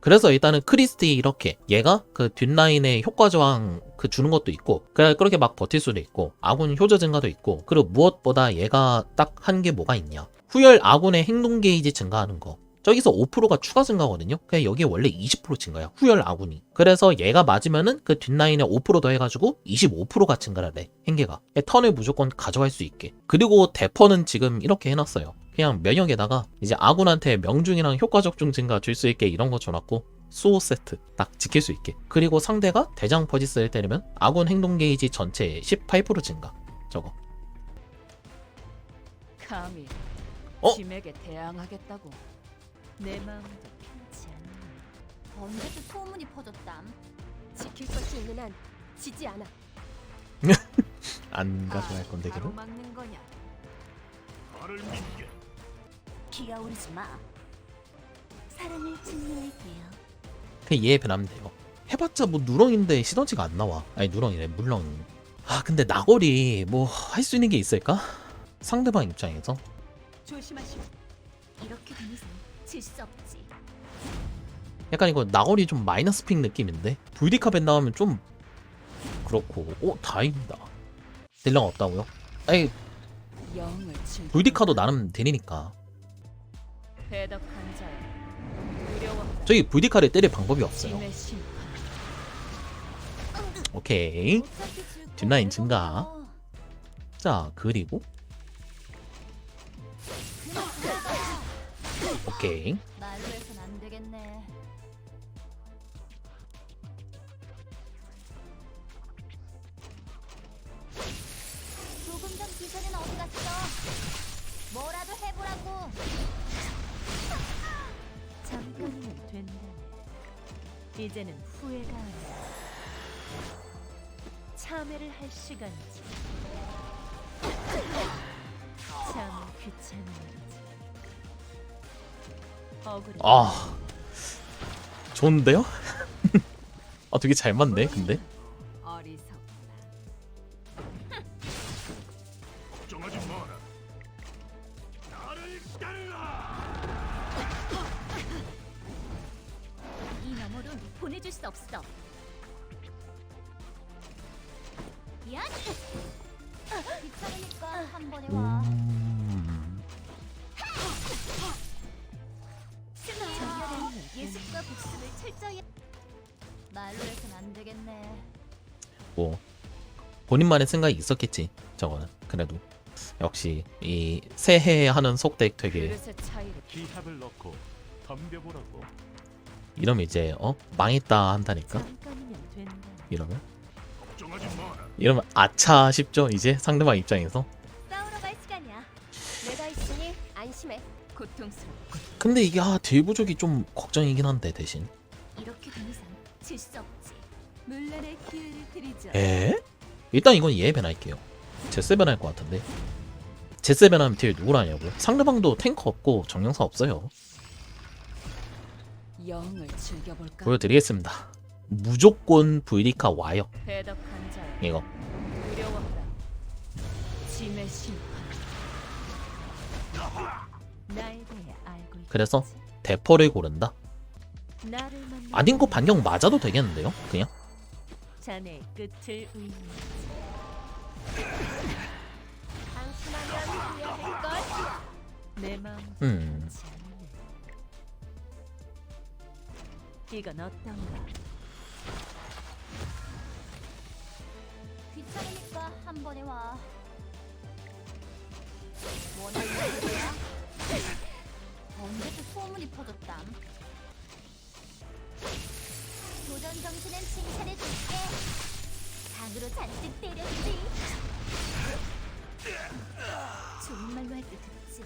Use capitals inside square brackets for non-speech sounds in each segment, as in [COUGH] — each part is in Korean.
그래서 일단은 크리스티 이렇게 얘가 그 뒷라인에 효과 저항 그 주는 것도 있고 그래 그렇게 막 버틸 수도 있고 아군 효저 증가도 있고 그리고 무엇보다 얘가 딱 한 게 뭐가 있냐. 후열 아군의 행동 게이지 증가하는 거. 저기서 5%가 추가 증가거든요. 그냥 여기에 원래 20% 증가야 후열 아군이. 그래서 얘가 맞으면은 그 뒷라인에 5% 더해가지고 25%가 증가를 해 행계가. 턴을 무조건 가져갈 수 있게. 그리고 대퍼는 지금 이렇게 해놨어요 그냥 면역에다가 이제 아군한테 명중이랑 효과 적중 증가 줄 수 있게 이런 거 줘놨고 수호 세트 딱 지킬 수 있게. 그리고 상대가 대장 퍼지스를 때리면 아군 행동 게이지 전체의 18% 증가. 저거. 감히 어? 짐에게 대항하겠다고. 내 마음도 편치 않네. 언제도 소문이 퍼졌담. 지킬 것이 있는 한 지지 않아. [LAUGHS] 안 가져갈 건데 걔로 막는 거냐 기어오르지 마. 사랑을 증명할게요. 그냥 얘 변하면 돼요 해봤자 뭐 누렁인데 시너지가 안 나와 아니 누렁이래 물렁 아 근데 나거리 뭐할 수 있는 게 있을까? 상대방 입장에서 조심하시오. 이렇게 된 이상 질수 없지. 약간 이거 나거리 좀 마이너스 픽 느낌인데 VD카벤 나오면 좀 그렇고 오 다행이다 딜량 없다고요? 아니 영을 VD카도 나름 되니까 배덕한 자여 두려워하라 저기 VD카를 때릴 방법이 없어요 짐의 심판 오케이 뒷라인 증가. 자 그리고 오케이 말로 해선 안 되겠네. 조금 전 기사는 어디 갔어? 뭐라도 해보라고. 잠깐이면 된다네 이제는 후회가 아니야 참회를 할 시간이지 참 귀찮은 일이지 억울해 아 좋은데요? [LAUGHS] 아 되게 잘 맞네 근데 어리석구나 걱정하지 마라. 나를 따르라. 보내줄 수 없어. 야! 귀찮으니까 한 번에 와. 음... 전열은 예습과 복습을 철저히 말로 해선 안 되겠네. 뭐 본인만의 생각이 있었겠지 저거는 그래도 역시 이 새해 하는 속덱 되게 그릇의 차이를 기합을 넣고 덤벼보라고. 이러면 이제 어? 망했다 한다니까? 이러면. 이러면 아차 싶죠 이제? 상대방 입장에서? 근데 이게 아 딜부족이 좀 걱정이긴 한데 대신. 에? 일단 이건 얘 변할게요. 제스 변할 것 같은데. 제스 변하면 딜 누구로 하냐고요? 상대방도 탱커 없고 정령사 없어요 영을 즐겨볼까? 보여드리겠습니다. 무조건 VD카 와요. 배덕한 자여 이거. 두려워하라 짐의 심판. 나에 대해 알고 있지. 그래서 대퍼를 고른다? 나를 만나 아딘코 반경 맞아도 되겠는데요? 그냥? 자네의 끝을 걸. 내 마음 음 이건 어떤가 귀찮으니까 한 번에 와. 원하는 거야? 언제도 소문이 퍼졌담. 도전 정신은 칭찬해 줄게. 강으로 잔뜩 때렸지. 좋은 말로 할 때 듣지.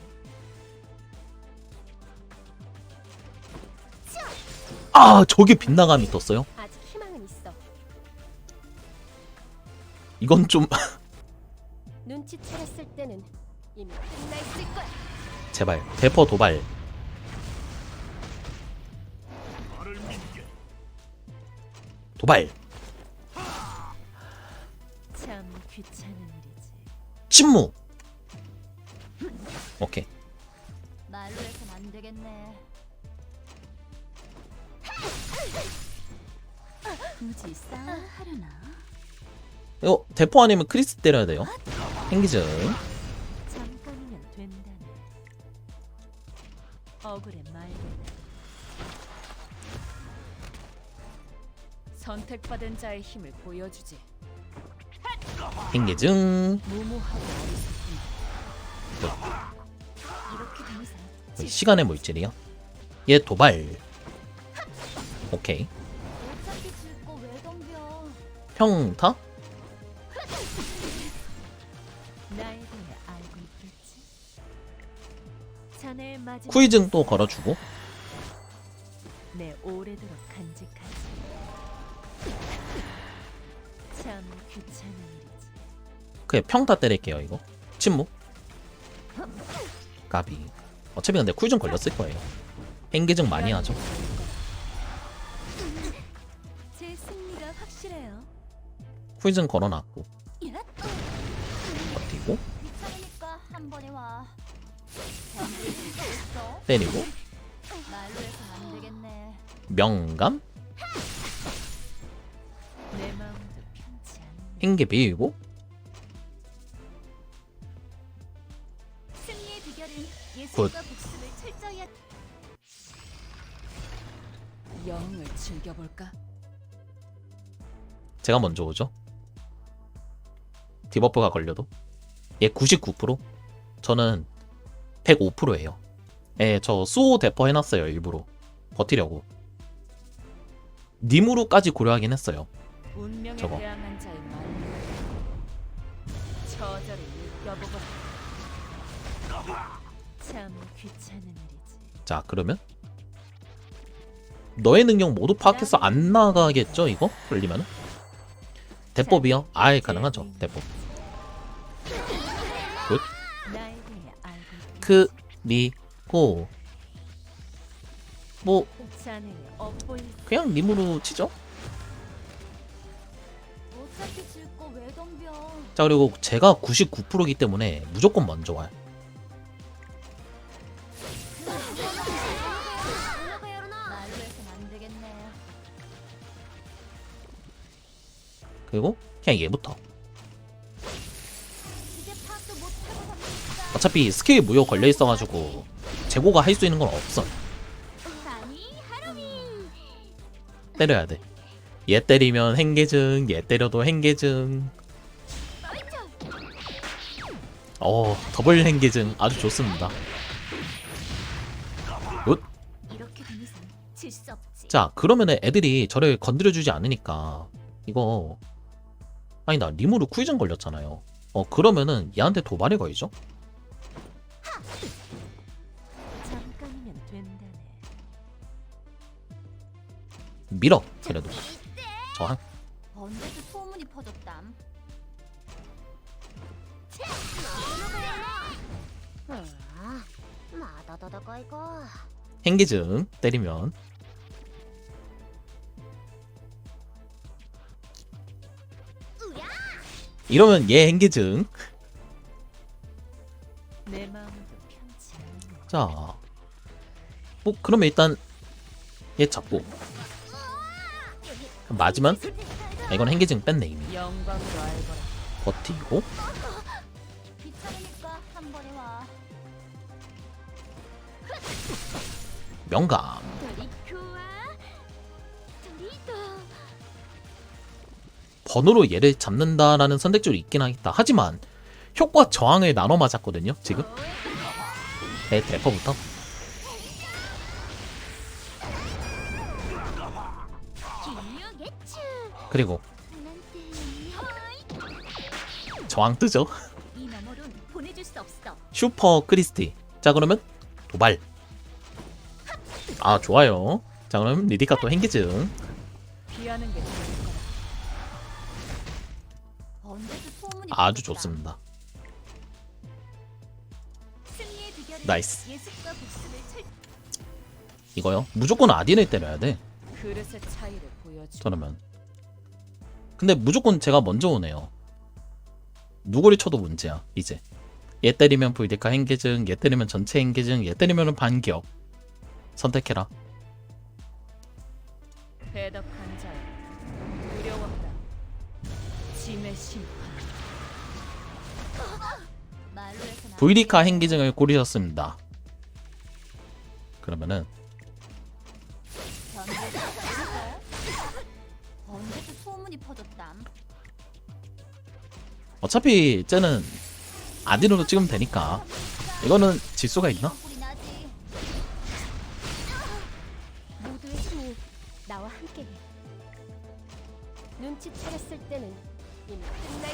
아 저게 빗나감이 떴어요 아직 희망은 있어. 이건 좀 [LAUGHS] 눈치채렸을 때는 이미 끝나 있을 거야. 제발 대퍼 도발. 도발 참 귀찮은 일이지 침묵 오케이 말로 해선 안 되겠네. 굳이 싸움하려나? 이거 대포 아니면 크리스 때려야 돼요. 행기증. 잠깐이면 된다네. 억울해 말고. 선택받은 자의 힘을 보여주지. 행기증. 무모하고 어리석군. 이렇게 된 이상 시간의 물질이요. 얘 도발. 오케이. 평타? 쿠이증 또 걸어주고. 그래 평타 때릴게요 이거. 침묵. 까비. 어차피 근데 쿠이증 걸렸을 거예요. 행기증 많이 하죠. 쿠이증 걸어놨고. 버티고? 때리고. 명감. 행기 비우고 즐겨볼까? 제가 먼저 오죠. 디버프가 걸려도 얘 99% 저는 105%예요. 예, 저 수호 대퍼 해놨어요 일부러 버티려고. 님으로까지 고려하긴 했어요. 저거. 자 그러면 너의 능력 모두 파악해서 안 나가겠죠 이거 걸리면은 대법이요? 아예 가능하죠 대법 그리고 뭐 그냥 님으로 치죠? 자 그리고 제가 99%이기 때문에 무조건 먼저 와요. 그리고 그냥 얘부터 어차피 스킬 무효 걸려 있어가지고 재고가 할 수 있는 건 없어. 때려야 돼얘 때리면 행계증 얘 때려도 행계증. 어 더블 행계증 아주 좋습니다. 자 그러면은 애들이 저를 건드려주지 않으니까 이거 아니 나 리무르 쿠이즌 걸렸잖아요. 어 그러면은 얘한테 도발이 걸죠 잠깐이면 된다네. 밀어 그래도 저한 언제도 소문이 퍼졌담. 아, 마다다다가 이거. 행계증 때리면 이러면 얘 행계증 내 않네. 자, 뭐 그러면 일단 얘 잡고 맞으면 아, 이건 행계증 뺐네 이미. 버티고. 명감. 번호로 얘를 잡는다라는 선택지도 있긴 하겠다 하지만 효과 저항을 나눠 맞았거든요 지금 내 기유게츠. 그리고 저항 뜨죠. 슈퍼 크리스티. 자 그러면 도발. 아 좋아요. 자 그럼 리디카 또 소문이 아주. 좋습니다 나이스. 이거요? 무조건 아딘을 때려야 돼. 저러면. 근데 무조건 제가 먼저 오네요. 누구를 쳐도 문제야 이제. 얘 때리면 불데카 행계증 얘 때리면 전체 행계증 얘 때리면 반격 선택해라. 대덕한 자여 두려워하라 짐의 심판 되겠네. 행기증을 고르셨습니다. 그러면은. 어차피 쟤는 아디로도 찍으면 되니까 이거는 질 수가 있나? 나와 함께해. 눈치 차렸을 때는 이미 끝나